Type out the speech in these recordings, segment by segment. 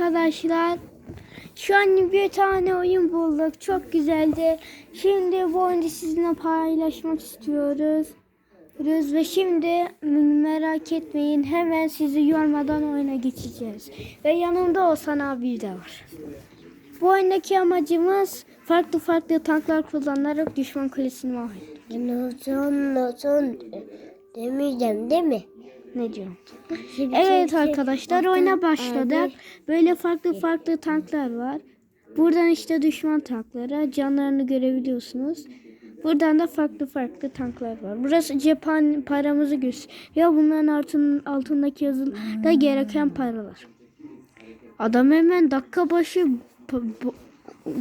Arkadaşlar şu an bir tane oyun bulduk. Çok güzeldi. Şimdi bu oyunu sizinle paylaşmak istiyoruz. Diyoruz Ve şimdi merak etmeyin hemen sizi yormadan oyuna geçeceğiz. Ve yanımda Osan abi de var. Bu oyundaki amacımız farklı farklı tanklar kullanarak düşman kulesini mahvetmek. Noson noson demeyeceğim değil mi? Ne diyorsun? Şimdi Evet şey- arkadaşlar oyuna başladık. Böyle farklı farklı tanklar var. Buradan işte düşman tankları canlarını görebiliyorsunuz. Buradan da farklı farklı tanklar var. Burası cephan paramızı gösteriyor. Bunların altın, altındaki yazıda gereken paralar. Adam hemen dakika başı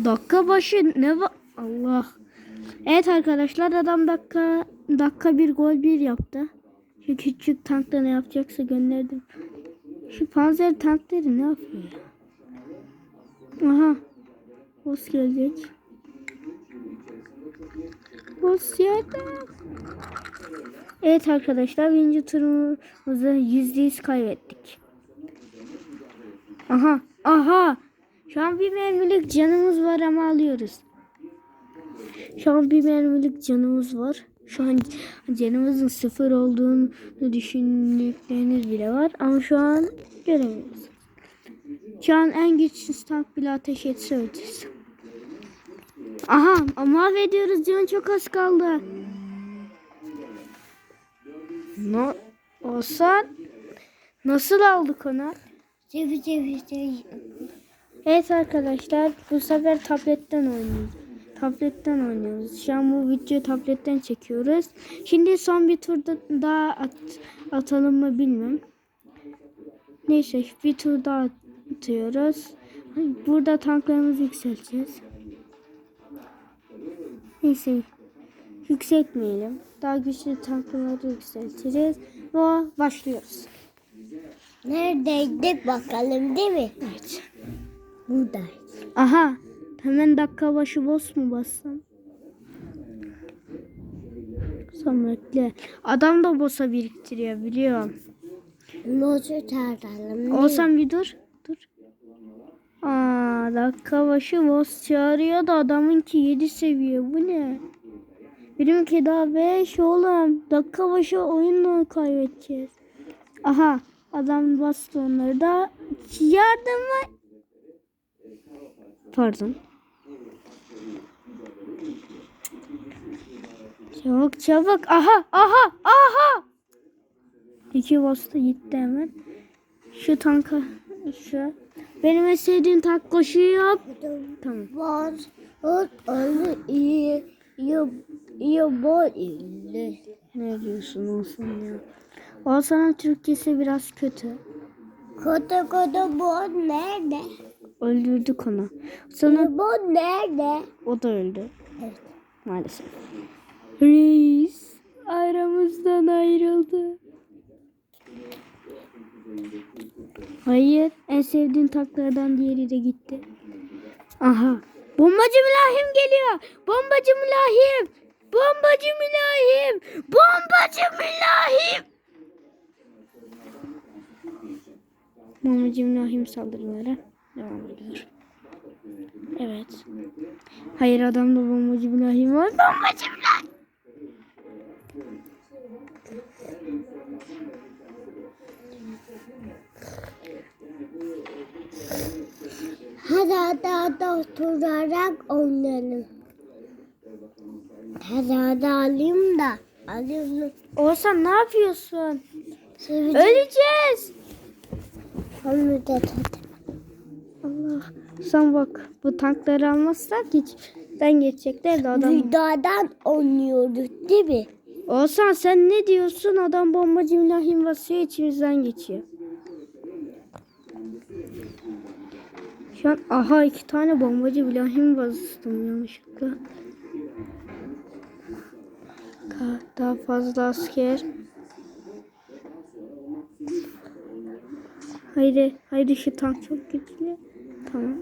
dakika başı ne var? Allah. Evet arkadaşlar adam dakika dakika bir gol bir yaptı. Şu küçük tankla ne yapacaksa gönderdim. Şu panzer tankları ne yapıyor ya? Aha. Boss gelecek. Boss yerde. Evet arkadaşlar birinci turumuzu yüzde yüz kaybettik. Aha. Aha. Şu an bir mermilik canımız var ama alıyoruz. Şu an bir mermilik canımız var. Şu an canımızın sıfır olduğunu düşündükleriniz bile var. Ama şu an göremiyoruz. Şu an en güçsüz tank bile ateş etse öleceğiz. Aha mahvediyoruz. Can çok az kaldı. Ne olsa nasıl aldık onu? Evet arkadaşlar bu sefer tabletten oynuyoruz. Tabletten oynuyoruz. Şu an bu videoyu tabletten çekiyoruz. Şimdi son bir turda daha at, atalım mı bilmiyorum. Neyse bir tur daha atıyoruz. Burada tanklarımızı yükselteceğiz. Neyse yükseltmeyelim. Daha güçlü tankları yükselteceğiz. Ve başlıyoruz. Neredeydik bakalım değil mi? Evet. Buradayız. Aha. Hemen dakika başı boss mu bassam? Bekle. Adam da boss'a biriktiriyor biliyorum. Değil mi? Olsam bir dur. Dur. Aa, dakika başı boss çağırıyor da adamınki 7 seviye. Bu ne? Benimki daha 5 oğlum. Dakika başı oyunla kaybedeceğiz. Aha. Adam bastı onları da. Yardım var. Pardon. Çabuk çabuk. Aha aha aha. İki bastı gitti hemen. Şu tanka şu. Benim en sevdiğim tank koşuyor. Tamam. Var. Öyle iyi. İyi. İyi. İyi. Ne diyorsun olsun ya. Olsanın Türkçesi biraz kötü. Koda koda bol nerede? Öldürdük onu. Sonra İyi bol nerede? o da öldü. Evet. Maalesef. Reis aramızdan ayrıldı. Hayır. En sevdiğin tanklardan diğeri de gitti. Aha. Bombacı mülahim geliyor. Bombacı mülahim. Bombacı mülahim. Bombacı mülahim. Bombacı mülahim saldırılara devam ediyor. Evet. Hayır adamda bombacı mülahim var. Bombacı mülahim. Hadi oturarak oynayalım. Hadi alayım da. Alayım. Oğuzhan ne yapıyorsun? Seveceğim. Öleceğiz. Müddet hadi. Allah. Sen bak bu tankları almazsak hiç ben geçecekler de adam. Vidadan oynuyoruz değil mi? Oğuzhan sen ne diyorsun? Adam bombacı mülahim basıyor içimizden geçiyor. An aha iki tane bombacı mülahim bastım yanlışlıkla. Daha fazla asker. Haydi, haydi şu tank çok güçlü. Tamam.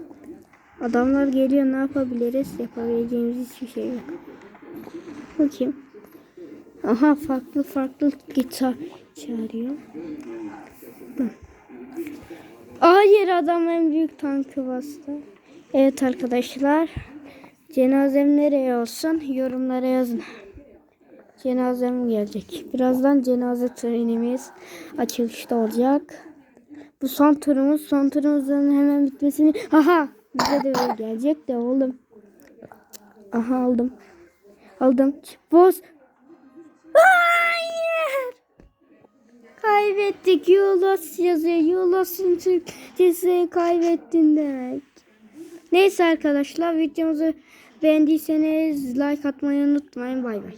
Adamlar geliyor ne yapabiliriz? Yapabileceğimiz hiçbir şey yok. Bakayım. Aha farklı farklı gitar çağırıyor. Hayır adam en büyük tankı bastı. Evet arkadaşlar. Cenazem nereye olsun? Yorumlara yazın. Cenazem gelecek. Birazdan cenaze törenimiz açılışta olacak. Bu son turumuz. Son turumuzun hemen bitmesini... Aha! Bize de böyle gelecek de oğlum. Aha aldım. Aldım. Boz. Kaybettik. Yulos yazıyor. Yulos'un Türkçesi kaybettin demek. Neyse arkadaşlar videomuzu beğendiyseniz like atmayı unutmayın. Bay bay.